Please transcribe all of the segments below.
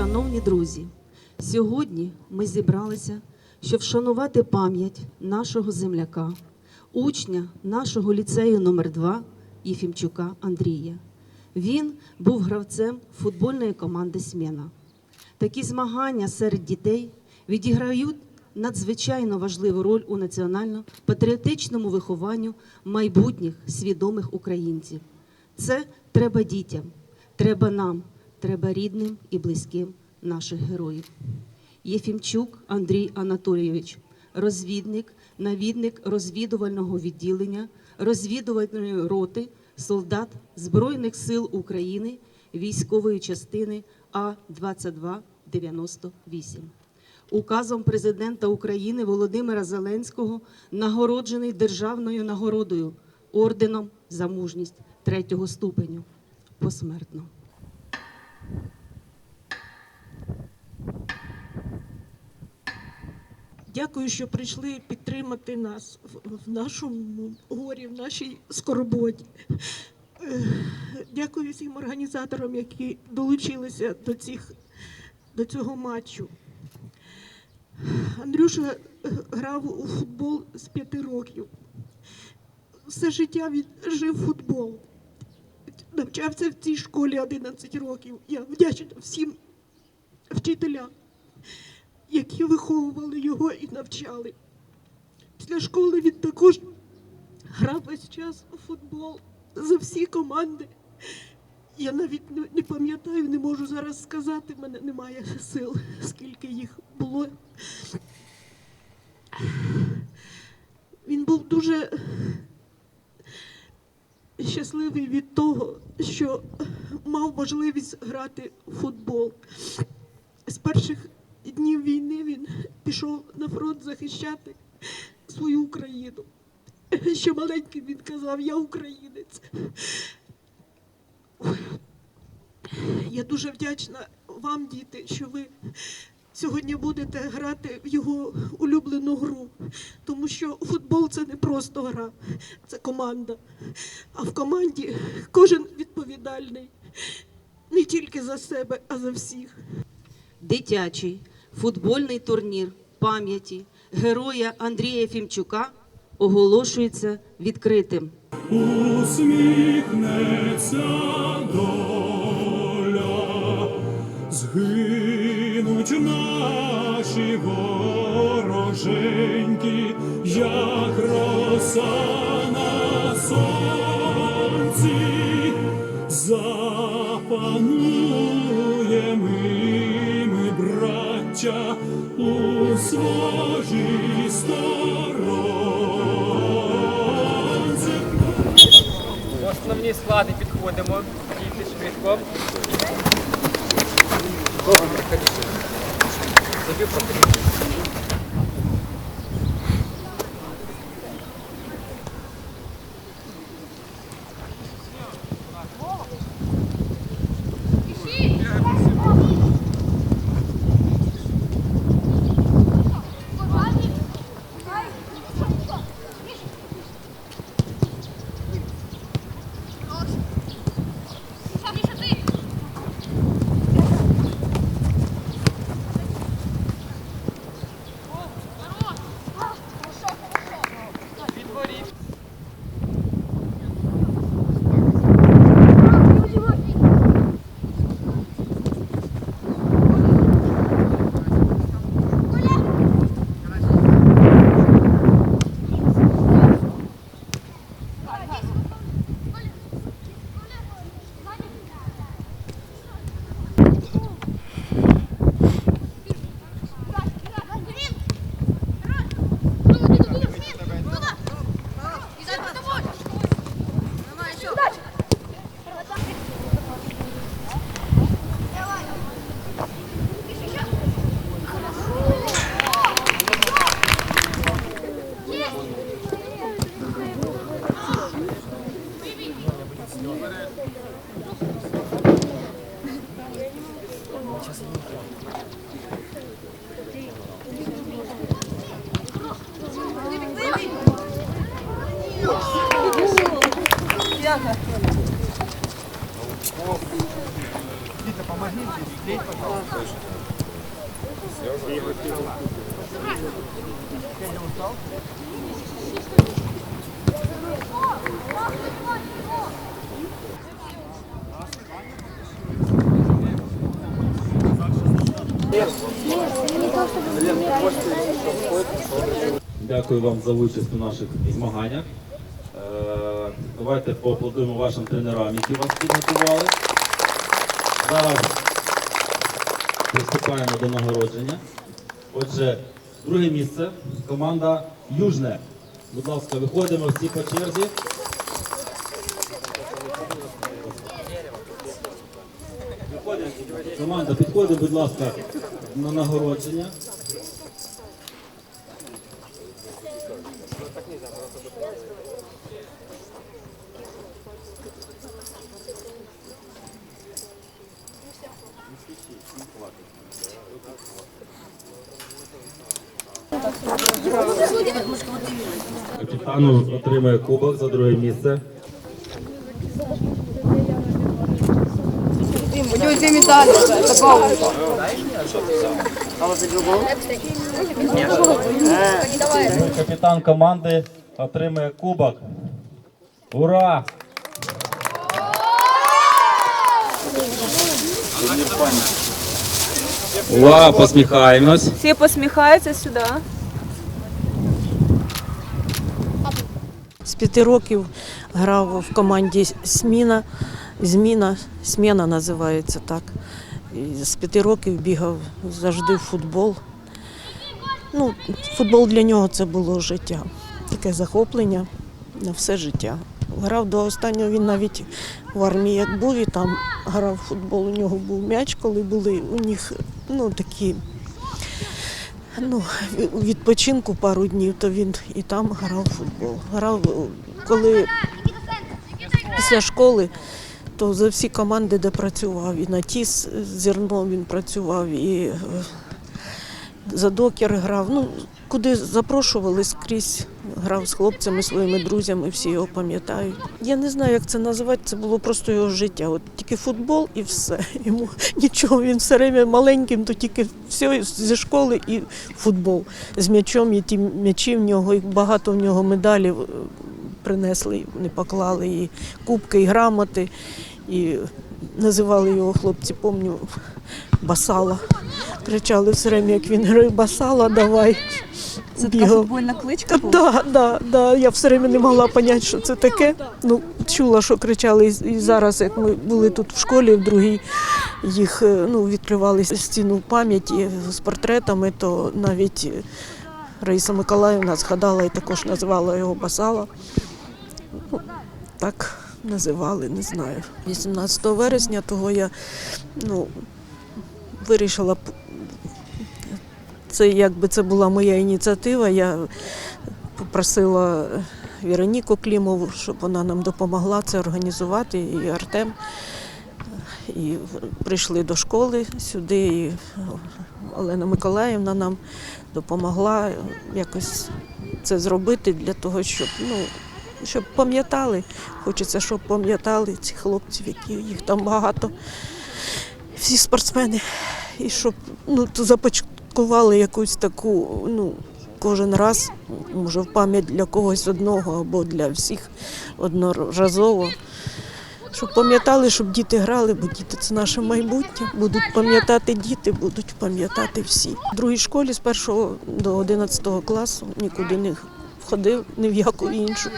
Шановні друзі, сьогодні ми зібралися, щоб вшанувати пам'ять нашого земляка, учня нашого ліцею номер 2 Єфімчука Андрія. Він був гравцем футбольної команди Сміна. Такі змагання серед дітей відіграють надзвичайно важливу роль у національно-патріотичному вихованню майбутніх свідомих українців. Це треба дітям, треба нам, треба рідним і близьким наших героїв. Єфімчук Андрій Анатолійович, розвідник, навідник розвідувального відділення, розвідувальної роти, солдат Збройних сил України, військової частини А 2298 Указом президента України Володимира Зеленського нагороджений державною нагородою орденом за мужність третього ступеню посмертно. Дякую, що прийшли підтримати нас в- нашому горі, в нашій скорботі. Е, Дякую всім організаторам, які долучилися до, цих, до цього матчу. Андрюша е, грав у футбол з п'яти років. Все життя він жив футбол. Навчався в цій школі 11 років. Я вдячна всім вчителям які виховували його і навчали. Після школи він також грав весь час у футбол за всі команди. Я навіть не, пам'ятаю, не можу зараз сказати, в мене немає сил, скільки їх було. Він був дуже щасливий від того, що мав можливість грати в футбол. З перших днів війни він пішов на фронт захищати свою Україну. Ще маленький він казав, я українець. Я дуже вдячна вам, діти, що ви сьогодні будете грати в його улюблену гру. Тому що футбол це не просто гра, це команда. А в команді кожен відповідальний не тільки за себе, а за всіх. Дитячий футбольний турнір пам'яті героя Андрія Фімчука оголошується відкритим. усміхнеться доля, згинуть наші вороженьки, як роса на сонці, запануємо Діти Добре, Собі потрібно. Підворіть. Дякую вам за участь у наших змаганнях. Е, Давайте поаплодуємо вашим тренерам, які вас підготували. Зараз приступаємо до нагородження. Отже, друге місце команда Южне. Будь ласка, виходимо всі по черзі. Команда, підходимо, будь ласка, на нагородження. Капітану отримує кубок за друге місце. Капітан команди отримує кубок. Ура! Ура, посміхаємось. Всі посміхаються сюди. П'яти років грав в команді Сміна, Зміна, Сміна називається так. І з п'яти років бігав завжди в футбол. Ну, футбол для нього це було життя. Таке захоплення на все життя. Грав до останнього, він навіть в армії як був і там грав в футбол. У нього був м'яч, коли були у них ну, такі ну, відпочинку пару днів, то він і там грав футбол. Грав, коли після школи, то за всі команди, де працював, і на ТІС зерном він працював, і е, за докер грав. Ну, куди запрошували скрізь, грав з хлопцями, своїми друзями, всі його пам'ятають. Я не знаю, як це називати, це було просто його життя. От тільки футбол і все. Йому нічого, він все время маленьким, то тільки все зі школи і футбол. З м'ячом, і ті м'ячі в нього, і багато в нього медалів е, принесли, не поклали, і кубки, і грамоти. І називали його хлопці, помню, басала. Кричали все время, як він грає, басала, давай. Це така Бігав. футбольна кличка була? Да, да, да. Я все время не могла зрозуміти, що це таке. Ну, чула, що кричали і, і зараз, як ми були тут в школі, в другій їх е, ну, відкривали стіну пам'яті з портретами, то навіть е, Раїса Миколаївна згадала і також називала його Басала. Ну, так називали, не знаю. 18 вересня того я ну, вирішила це якби це була моя ініціатива. Я попросила Вероніку Клімову, щоб вона нам допомогла це організувати, і Артем. І прийшли до школи сюди, і Олена Миколаївна нам допомогла якось це зробити для того, щоб, ну, щоб пам'ятали. Хочеться, щоб пам'ятали цих хлопців, які їх там багато, всі спортсмени, і щоб ну, то започаткували якусь таку, ну, кожен раз, може, в пам'ять для когось одного або для всіх одноразово. Щоб пам'ятали, щоб діти грали, бо діти це наше майбутнє. Будуть пам'ятати діти, будуть пам'ятати всі. В другій школі з 1 до 11 класу нікуди не ходив, ні в яку іншу.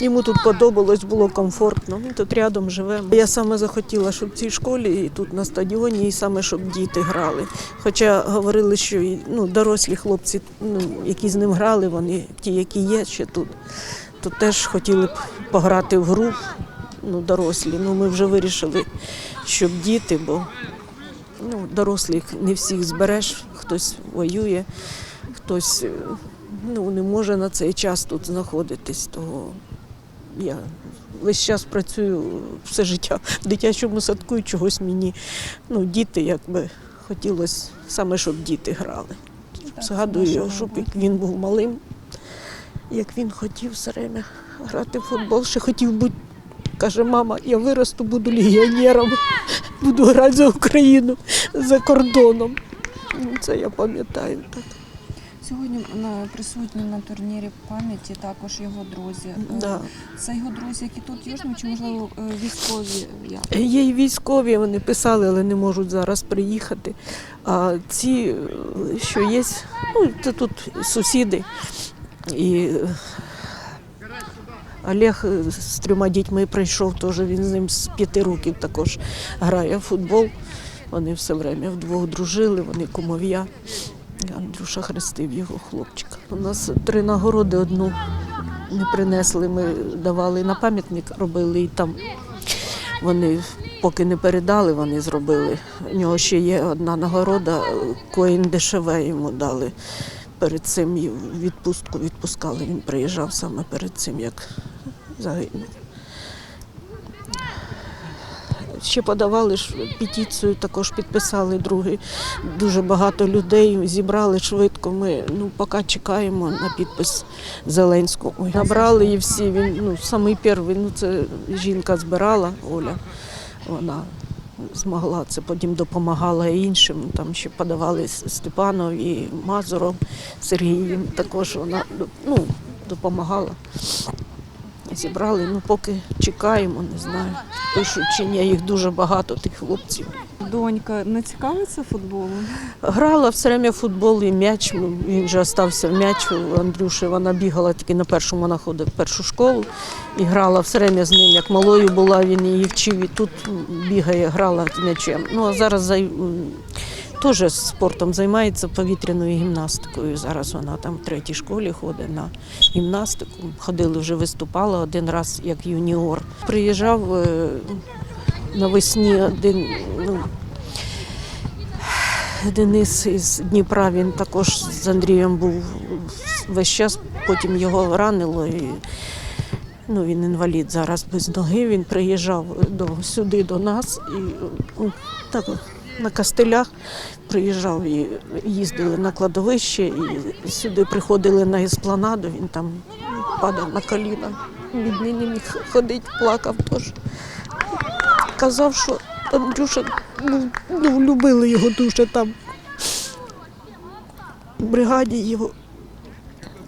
Йому тут подобалось, було комфортно. Він тут рядом живе. Я саме захотіла, щоб в цій школі і тут на стадіоні, і саме щоб діти грали. Хоча говорили, що ну, дорослі хлопці, ну, які з ним грали, вони ті, які є ще тут, то теж хотіли б пограти в гру ну, дорослі. Ну, ми вже вирішили, щоб діти, бо ну, дорослих не всіх збереш, хтось воює, хтось е, ну, не може на цей час тут знаходитись. Того я весь час працюю все життя в дитячому садку і чогось мені. Ну, діти, якби хотілося саме, щоб діти грали. Згадую його, щоб як він був малим, як він хотів все время грати в футбол, ще хотів бути Каже, мама, я виросту, буду легіонером, буду грати за Україну за кордоном. Ну, Це я пам'ятаю так. Сьогодні присутні на турнірі пам'яті також його друзі. Е, Да. Це його друзі, які тут южні, чи можливо е, військові? Як? Є й військові, вони писали, але не можуть зараз приїхати. А ці, е, що є, ну, це тут сусіди. І е, Олег е, з трьома дітьми прийшов, теж він з ним з п'яти років також грає в футбол. Вони все время вдвох дружили, вони кумов'я. Андрюша хрестив його хлопчика. У нас три нагороди одну не принесли. Ми давали на пам'ятник, робили і там вони поки не передали, вони зробили. У нього ще є одна нагорода, коїн дешеве йому дали. Перед цим відпустку відпускали. Він приїжджав саме перед цим, як загинув. Ще подавали ж петицію, також підписали другий. Дуже багато людей зібрали швидко. Ми ну, поки чекаємо на підпис Зеленського. Ой, набрали і всі. Він ну, самий перший, ну це жінка збирала, Оля. Вона змогла це, потім допомагала іншим. Там ще подавали Степанов і Мазуров, Сергій. Також вона ну, допомагала. Зібрали, ну поки чекаємо, не знаю. Пишуть чи ні, їх дуже багато, тих хлопців. Донька не цікавиться футболом? Грала все время в футбол і м'яч. Він же остався в м'яч у Андрюші. Вона бігала тільки на першому, вона ходила в першу школу і грала все время з ним. Як малою була, він її вчив і тут бігає, грала м'ячем. Ну а зараз теж спортом займається повітряною гімнастикою. Зараз вона там в третій школі ходить на гімнастику. Ходили вже виступала один раз як юніор. Приїжджав е, навесні один. Ну, Денис із Дніпра, він також з Андрієм був весь час, потім його ранило. І, ну, він інвалід зараз без ноги. Він приїжджав до, сюди до нас і ну, так, на кастелях приїжджав і їздили на кладовище, і сюди приходили на еспланаду, він там падав на коліна. Бідний не міг ходити, плакав теж. Казав, що Андрюша ну, ну, любили його дуже там. В бригаді його.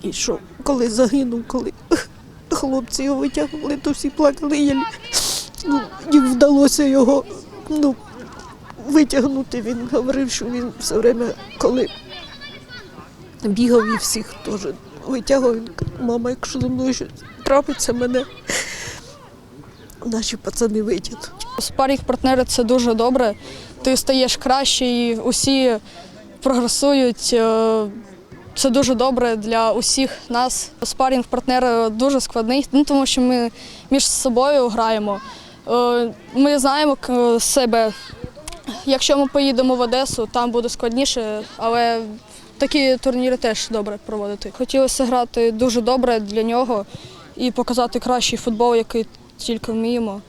І що, коли загинув, коли хлопці його витягували, то всі плакали. Ну, їм вдалося його ну, витягнути. Він говорив, що він все время, коли бігав і всіх теж витягував, він каже, мама, якщо зі мною щось трапиться, мене наші пацани витягнуть. Спарінг партнери це дуже добре. Ти стаєш краще і усі прогресують. Е, Це дуже добре для усіх нас. Спарінг партнер дуже складний, ну, тому що ми між собою граємо. Е, Ми знаємо себе. Якщо ми поїдемо в Одесу, там буде складніше, але такі турніри теж добре проводити. Хотілося грати дуже добре для нього і показати кращий футбол, який тільки вміємо.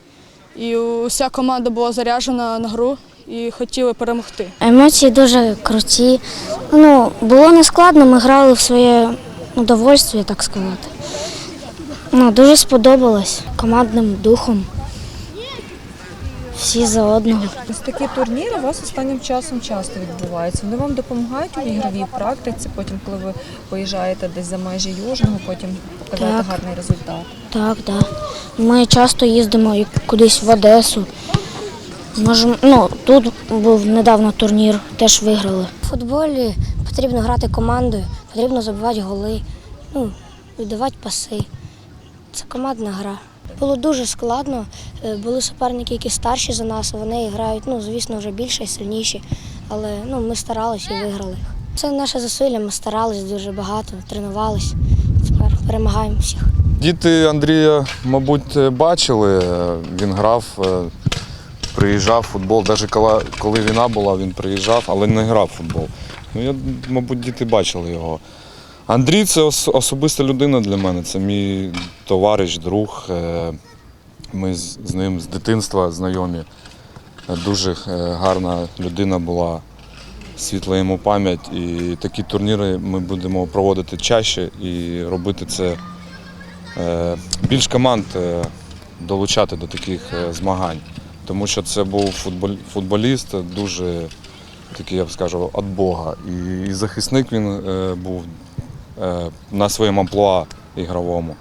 І уся команда була заряджена на гру і хотіли перемогти. Емоції дуже круті. Ну, було не складно, ми грали в своє удовольствие, так сказати. Ну, дуже сподобалось командним духом. Всі за одного. Ось такі турніри у вас останнім часом часто відбуваються. Вони вам допомагають у ігровій практиці, потім, коли ви поїжджаєте десь за межі Южного, потім показати Так. гарний результат. Так, так. Ми часто їздимо кудись в Одесу. Можемо, ну, тут був недавно турнір, теж виграли. У футболі потрібно грати командою, потрібно забивати голи, ну, віддавати паси. Це командна гра. Було дуже складно. Е, Були суперники, які старші за нас, вони грають, ну, звісно, вже більше і сильніші. Але ну, ми старалися і виграли. Це наше зусилля, ми старалися дуже багато, тренувалися. Тепер перемагаємо всіх. Діти Андрія, мабуть, бачили. Він грав, е, приїжджав в футбол. Навіть коли війна була, він приїжджав, але не грав в футбол. Ну, я, мабуть, діти бачили його. Андрій це особиста людина для мене. Це мій товариш, друг. Е, Ми з ним з дитинства знайомі. Дуже е, гарна людина була, світла йому пам'ять. І такі турніри ми будемо проводити чаще і робити це е, більш команд долучати до таких змагань. Тому що це був футболіст дуже такий, я б скажу, від Бога. І, захисник він був на своєму амплуа ігровому.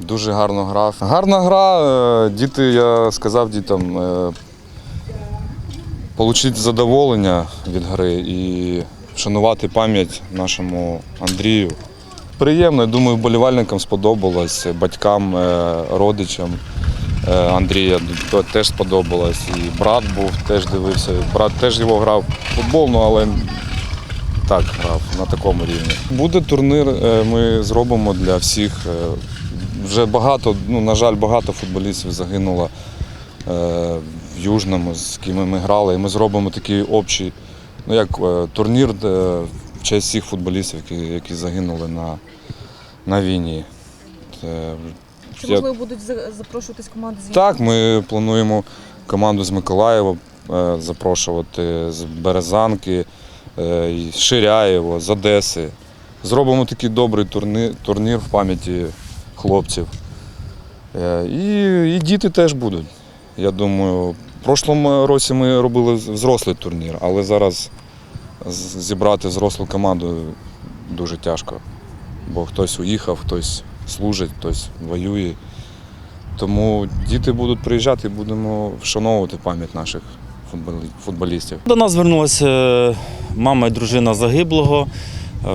Дуже гарно грав. Гарна гра. е, Діти, я сказав дітям, е, отримати задоволення від гри і вшанувати пам'ять нашому Андрію. Приємно, я думаю, вболівальникам сподобалось, батькам, е, родичам е, Андрія теж сподобалось. І брат був, теж дивився. Брат теж його грав в футбол, ну, але так грав на такому рівні. Буде турнір, е, ми зробимо для всіх. е, Вже багато, ну, на жаль, багато футболістів загинуло е, в Южному, з ким ми грали. І ми зробимо такий общий, ну як турнір в честь всіх футболістів, які, які загинули на, на війні. Чи можливо будуть запрошуватись команди звідти? так, ми плануємо команду з Миколаєва запрошувати, з Березанки, з Ширяєво, з Одеси. Зробимо такий добрий турнір, турнір в пам'яті хлопців. Е, І, і діти теж будуть. Я думаю, в прошлому році ми робили взрослий турнір, але зараз зібрати взрослу команду дуже тяжко. Бо хтось уїхав, хтось служить, хтось воює. Тому діти будуть приїжджати і будемо вшановувати пам'ять наших футболістів. До нас звернулася е, мама і дружина загиблого. Е,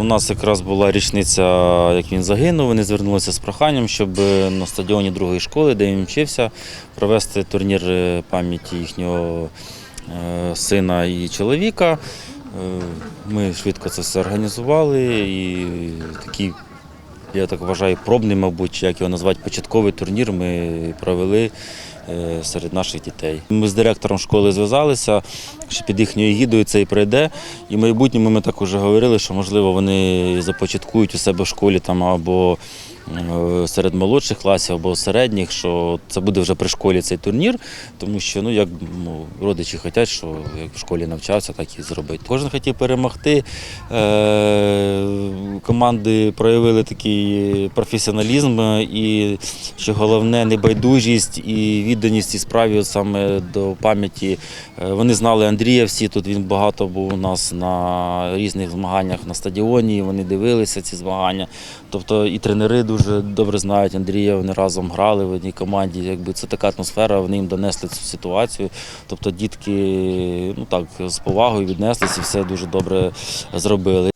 У нас якраз була річниця, як він загинув. Вони звернулися з проханням, щоб на стадіоні другої школи, де він вчився, провести турнір е, пам'яті їхнього е, сина і чоловіка. Е, Ми швидко це все організували і такий, я так вважаю, пробний, мабуть, як його назвати, початковий турнір ми провели е, серед наших дітей. Ми з директором школи зв'язалися, що під їхньою гідою це і пройде. І в майбутньому ми так уже говорили, що можливо вони започаткують у себе в школі там або серед молодших класів, або середніх, що це буде вже при школі цей турнір, тому що ну як ну, родичі хочуть, що як в школі навчався, так і зробити. Кожен хотів перемогти. Е, команди проявили такий професіоналізм і що головне небайдужість і відданість цій справі саме до пам'яті. Е, Вони знали Андрія всі. Тут він багато був у нас на різних змаганнях на стадіоні. Вони дивилися ці змагання. Тобто і тренери дуже добре знають Андрія. Вони разом грали в одній команді. Якби це така атмосфера, вони їм донесли цю ситуацію. Тобто дітки ну так з повагою віднеслися і все дуже добре зробили.